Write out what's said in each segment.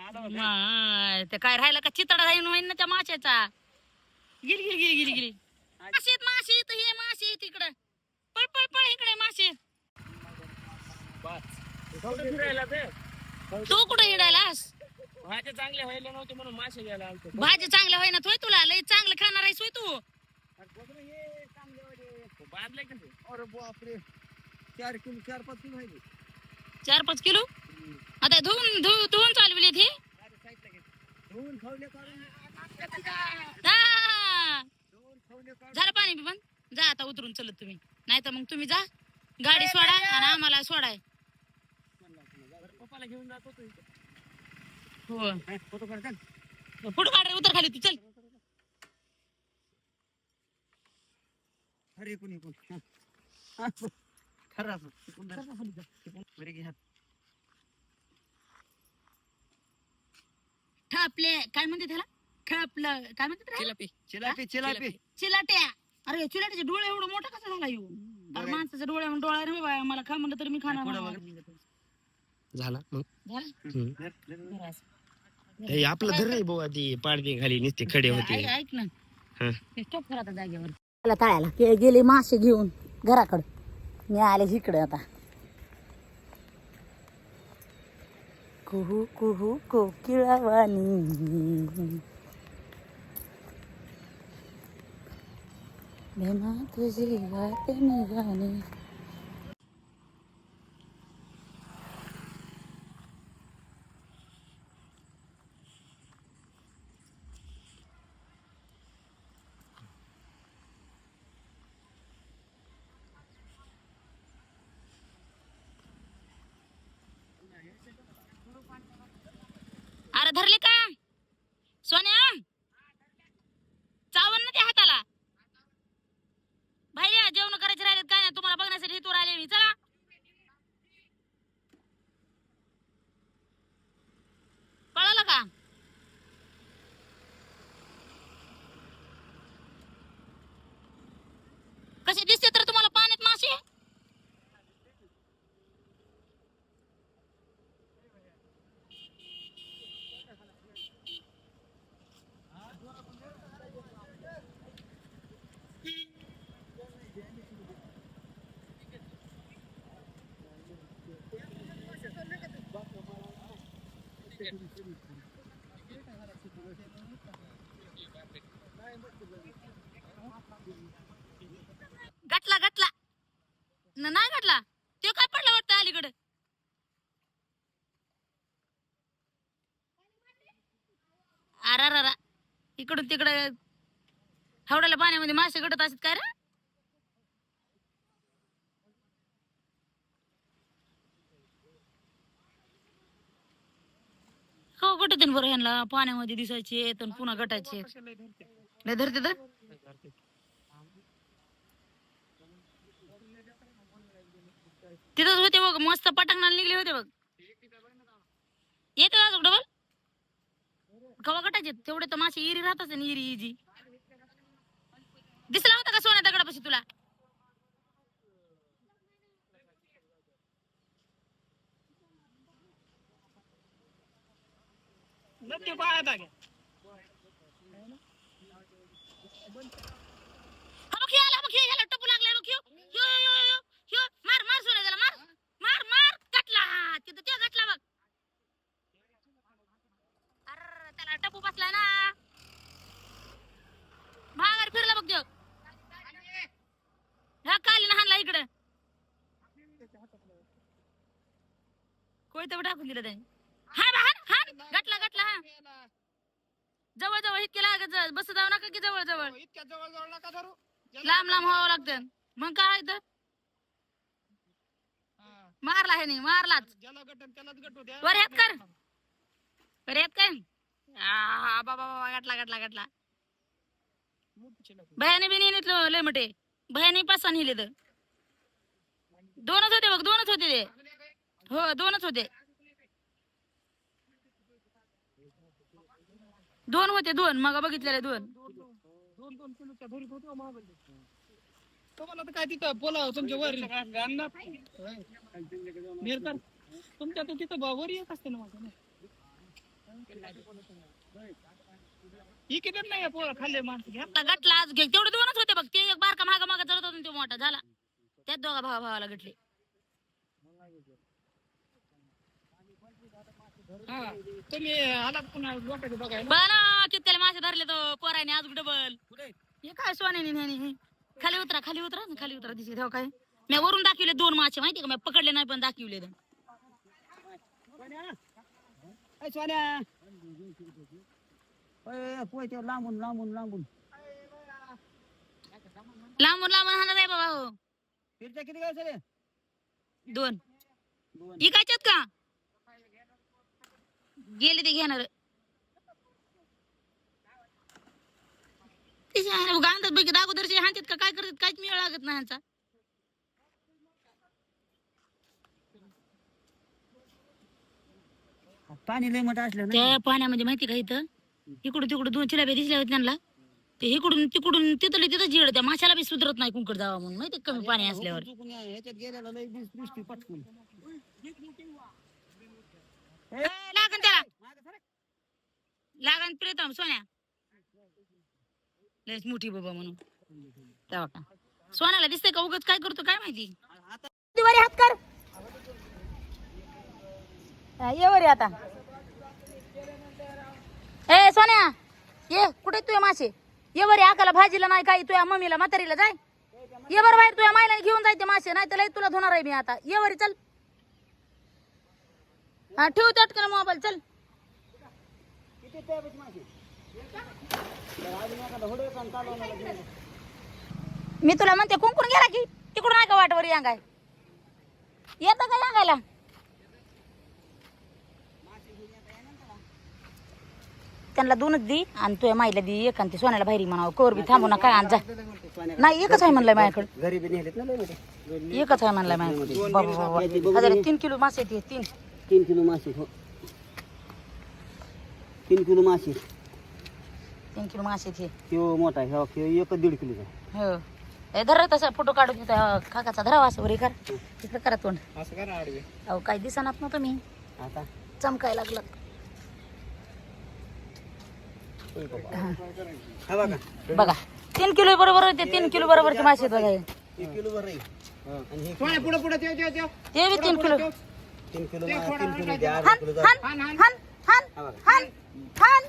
माय, ते काय राहिलं का चितडा राहीन होईन ना त्या माशाचा? गिली गिली गिली गिली गिली मासे आहेत, मासे आहेत, हे मासे आहेत इकडं. पळ पळ पळ इकडे फिरायला ते तू कुठं हिंडायलास? भाज्या चांगल्या व्हायला नव्हते म्हणून मासे घ्यायला आलतो. भाजी चांगल्या होईना थोय तुला? लय चांगलं खाणार आहेस होय तू. बादले कसे अरे बापरे. चार किलो चार पाच किलो आहे चार पाच किलो? आता धुवून धुवून हे धुवून खावले काढून झालं पाणी बंद जा आता उतरून चलत तुम्ही. नाही तर मग तुम्ही जा. गाडी सोडा आणि आम्हाला सोडाय. तू. हो. फोटो काढ पुढे काढ रे, उतर खाली तू चल. अरे कोणी कोण? खरं असं तिकडून धर. तिकडून बरे घे हात. ठपले काय म्हणते त्याला? ठपलं काय म्हणते त्याला? चिलापी. चिलापी चिलापी. चिलाट्या. अरे चिलाट्याचे डोळे एवढं मोठा कसा झाला येऊ अरे माणसाच्या डोळ्या डोळा रे बाबा मला खा म्हणलं तर मी खाणार पुढं नाही. झाला मग? झालं? हम्म. धर, धर. बरं. असं. हे आपलं धर रे बुवा ती पाडवी खाली नुसते खडे होते. ऐक ऐक ना. हं. ते स्टॉप कर आता जागेवर. त्याला तळायला. ते गेले मासे घेऊन घराकडं. मी आले इकडे आता. कुहू कुहू कोकिळावानी भेमा तुझी गाते मी गाणी हाताला धरले का? सोन्या चावन ना त्या हाताला. भाई जेवण करायचे राहिलेत काय नाही? तुम्हाला बघण्यासाठी इथवर आले मी. चला. कळलं का? कसे दिसते तर तुम्हाला पाण्यात मासे गटला गटला न- नाही गटला तो काय पडला वाटतं अलीकडे? अरा इकडून तिकडे हवड्याला पाण्यामध्ये मासे गटत असत काय रे? कुठ होते ना बरं ह्यांना? पाण्यामध्ये दिसायचे तर पुन्हा गटायचे लय धरते तर. तिथंच होते बघ मस्त पटांगणाला निघले होते बघ. येते डबल कवा गटायचे तेवढे तर मासे इरी राहतात ना इरी इजी. दिसला होता का सोन्या दगडापाशी तुला नक्की पाहत आहे हा बघ हे आला बघ हे ह्याला टपू लागलाय बघ ह्यो ह्यो ह्यो ह्यो ह्यो मार मार सोन्या त्याला मार मार मार गटला तिथं त्यो गटला बघ अरे त्याला टपू बसलाय ना माघार फिरला बघ त्यो ह्या कालीन हाणला इकडं. कोयतं टाकून दिलं त्याने. हाण हाण गटला गटला हा. जवळ जवळ इतके लागत. बस जाऊ नका की जवळ जवळ इतक्या जवळ जवळ नका धरू. लांब लांब व्हावं लागतं. मग काय तर हा. मारला हे नाही मारलाच ज्याला त्यालाच गटू वर कर. वर हात काय आ, बाबा बाबा गटला गटला गटला. भयाने बी नेलं लय मोठे. भयाने पाच सहा नेले तर दोनच होते बघ दोनच होते ते. हो दोनच होते. दोन होते दोन. मग बघितलेले दोन. दोन दोन किलोच्या होतो. तुम्हाला तर काय तिथं बोला तुमच्या वर. नेरकर तुमच्या तर तिथं ब- वर येत असते ना माझ्या इकडे नाही खाल्ले माणसं? घ्या. गटला आज घे तेवढे दोनच होते बघ. ते एक बारका मागा मागा चढत होता तो मोठा झाला. त्यात दोघा भावा भावाला गटले हा. तुम्ही आलात पुन्हा लोकांचे बघायला? बघा ना किती मासे धरले तो पोराने आज डबल. हे काय सोन्याने न्याने हे? खाली उतरा खाली उतरा खाली उतरा दिसे तेव्हा काय? मी वरून दाखवले दोन मासे माहिती का? मी पकडले नाही पण दाखवले सोन्या. पोय ते लांबून लांबून लांबून. लांबून लांबून हाणत आहे बाबा हो. फिरच्या किती दोन. दोन. इकायच्यात का? गेले ते घेणार. गांधात पैकी दागोदरचे हाणतात का काय करतात काहीच मिळ लागत नाही ह्यांचा पाणी लय मोठं असलं त्या पाण्यामध्ये माहिती का इथं? इकडून तिकडून दोन चिलाब्या दिसल्या होत्या त्यांना. ते इकडून तिकडून तिथलं तिथं जिड त्या माशाला बी सुधरत नाही कुंकड जावा म्हणून. माहिती का कमी पाणी असल्यावर? ह्याच्यात गेलेला लय दिसतोय पटकून. ए, लागन त्याला. लागन प्रीतम सोन्या. लयच मोठी बाबा म्हणून. तेव्हा का? सोन्याला दिसतंय का उगत? काय करतो? काय माहिती? दिवारी हात कर. हा, ये वरी आता. ए सोन्या. ये कुठे तुझ्या मासे ये बरे आकाला भाजीला नाही काही. तुझ्या मम्मीला म्हातारीला जाय. ये बरं बाहेर तुझ्या मायला घेऊन जायचे मासे नाही तर लय तुला धुणार आहे मी आता. ये वरी चल. हा ठेव चटकन मोबाईल चल. मी तुला म्हणते कुंकून गेला की तिकडून नाही का वाटवर यांगाय. येतं का यांगायला? त्यांना दोनच दी आणि तुझ्या माईला दी एक आणि ते सोन्याला बाहेरी म्हणावं. कवर बी थांबू नका आणि जा. नाही एकच आहे म्हणलंय माझ्याकडे. एकच आहे म्हणलंय माझ्याकडे. बाबा बाबा. हजार तीन किलो मासे हे, तीन. तीन किलो मासे हो. तीन किलो मासे. तीन किलो मासे हे. किलो मोठा आहे हो किलो एक दीड किलोचा हो. ए धर तसा फोटो काढून तिथं काकाचा धरावा असं वरी कर. तिकडे करा तोंड. असं करा आडवे. अहो काही दिसणार ना तुम्ही. आता. चमकाय लागलं हा. बघा. बघा. तीन किलो बरोबर होते तीन किलो बरोबरचे मासे बघा हे. किलो हे. पुढे पुढे ते बी तीन किलो. तीन किलो तीन किलो द्या अर्धा हन किलो हन हान, हान. हन हन हा बघा. हन हन.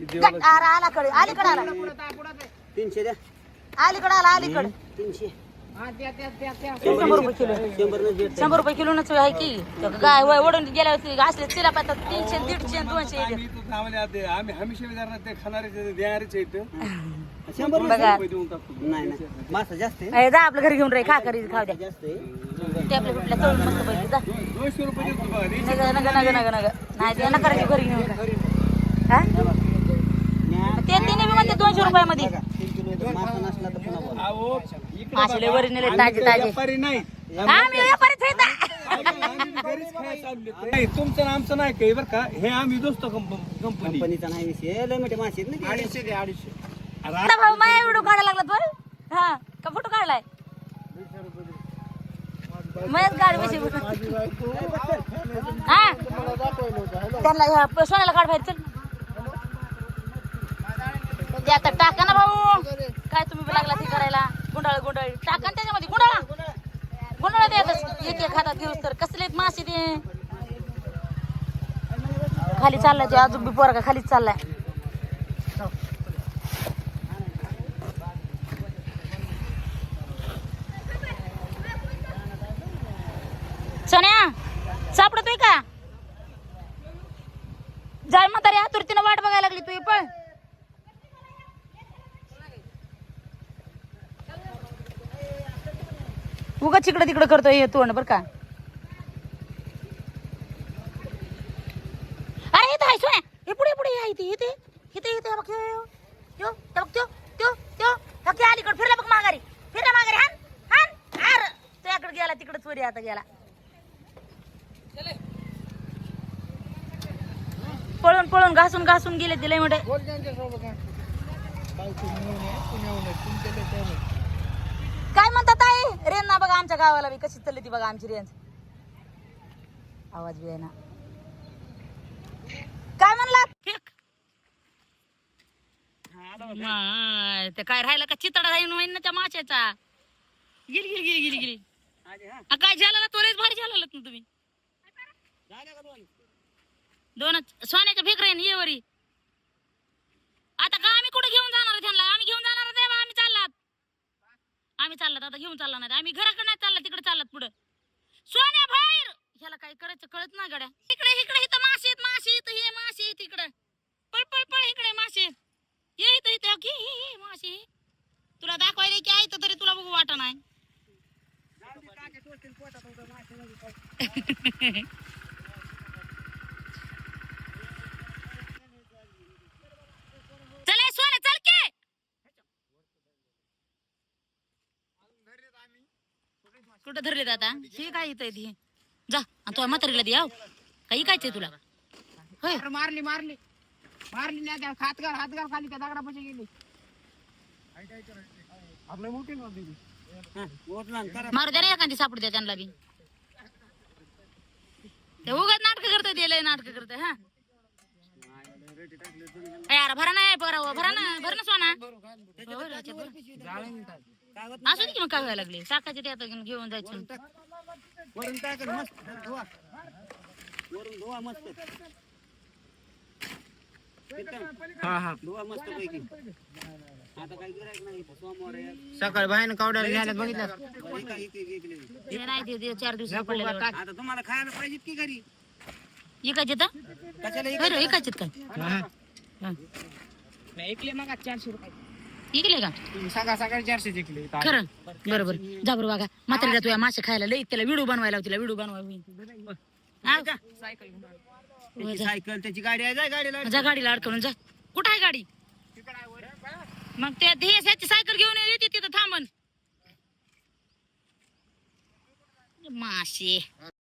गट, आला आला कडे अलीकडे आला. पुढे ता, पुढे ते. तीनशे द्या. अलीकडे आला अलीकडे तीनशे. हा शंभर रुपये किलो. शंभर रुपये किलो नच आहे की. तो गाय वय ओढून गेल्या होती असले तिला पाहतात तीनशे दीडशे दोनशे आते. आम्ही हमेशा विचारणार ते खाणारे ते देणारेच आहेत शंभर न बघा. रुपये देऊन टाकतो. नाही नाही. मासा जास्त आहे. ए, जा आपलं घरी घेऊन रे खा करी खाऊ द्या. जास्त आहे. ते आपल्या कुठल्या तळून मस्त पैकी जा. नाही ते नका रे घरी घेऊन खा. हा? ते तिने बी म्हणते दोनशे रुपयामध्ये. मासा तर लय वरी नेले ताजे ताजे. व्यापारी नाही आम्ही व्यापारीच तुमचं आणि आमचं नाही काही बरं का. हे आम्ही दोस्त कंपनी. कंपनीचा नाही विषय. लय मोठे मासे आहेत ना ते. अडीचशे दे अडीचशे. आता भाऊ माझ्या व्हिडिओ काढायला लागला तू हा का फोटो काढलाय? मयच गाडी बशी. हा? त्यांना ह्या सोन्याला काढ बाहेर चल. ते आता टाका ना भाऊ. काय तुम्ही बी लागला ते करायला? गुंडाळ गुंडाळ. टाका ना त्याच्यामध्ये गुंडाळा. गुंडाळा द्यायचं एक एक हातात घेऊस तर. कसले मासे ते? खाली चाललाय ते अजून बी पोरगा खालीच चाललाय. सोन्या सापडतोय का? जाय म्हातारी आतुरतीनं वाट बघायला लागली तू पण उगा तिकडं तिकडं करतोय हे तोंड बर का? अरे इथं आहे सोन्या. हे पुढे पुढे आहे इथे इथे इथे इथे बघ त्यो बघ त्यो त्यो त्यो. बघ ते अलीकडे फिरला बघ माघारी. फिरला माघारी हान हान अर तुझ्याकडे गेला तिकडे चोरी आता गेला. पळून पळून घासून घासून गेले ते लय काय म्हणतात ताई? रेंज ना बघा आमच्या गावाला बी कशी चालली ती बघा आमची रेंज आवाज बी आहे ना काय म्हणला? ते काय राहिलं का? चितडा राहील होईन ना त्या माशाचा. गिर गिर गिर गिरी काय झालं ना? तो भारी झाला तुम्ही. दोनच सोन्याच्या फिकर ये वरी आता का आम्ही कुठे घेऊन जाणार त्यांना? आम्ही घेऊन जाणार आहे तेव्हा आम्ही चाललात. आम्ही चाललात आता घेऊन चालला नाही आम्ही घराकडे नाही चालला तिकडे चाललात पुढे. सोन्या बाहेर! ह्याला काय करायचं कळत नाही गड्या. इकडे इकडे इथं मासे आहेत मासे आहेत हे मासे आहेत इकडे. पळ पळ पळ इकडे मासे. ये इथं इथं घे हे मासे. तुला दाखवायला की आहे तरी तुला बघू वाटा नाही. कुठं धरले आता? हे काय येत ती? जा आणि तुझ्या म्हातारीला दे आव. काही कायचंय तुला? होय. अरे मारली मारली. मारली नाही त्या हातगार हातगार खाली त्या दगडापाशी गेली. आपल्या मोठी नव्हती ती. मारू द्या ना एखादी सापडू द्या त्यांना बी. ते उगाच नाटक करतोय ते लय नाटक करतोय हा. ए, यार भरा नाही भरा भरा ना भर ना सोना. असू की मग काय व्हायला लागले? टाकायचे ते आता घेऊन जायचं. वरून टाकून मस्त धुवा वरून धुवा मस्त हा हा धुवा मस्त पैकी आता काही गिरायक नाही इथं. सोमवार आहे सकाळी बाहेर कावडायला न्यायला बघितलं. ते नाही ते- चार दिवस पडले आता तुम्हाला खायला पाहिजेत की घरी? इकायचे तर कशाला काय? नाही, ऐकले मग चारशे रुपये. इकले का? सकाळ सकाळी चारशे जिंकले खरं? बरोबर. जा बरं बघा म्हातारीला तुझ्या मासे खायला लई त्याला व्हिडिओ बनवायला तिला व्हिडिओ बनवायला हा सायकल त्याची गाडी आहे जाय गाडीला. जा गाडीला अडकवून जा. कुठं आहे गाडी? मग ते ह्याची सायकल घेऊन येते तिथं थांबन. मासे.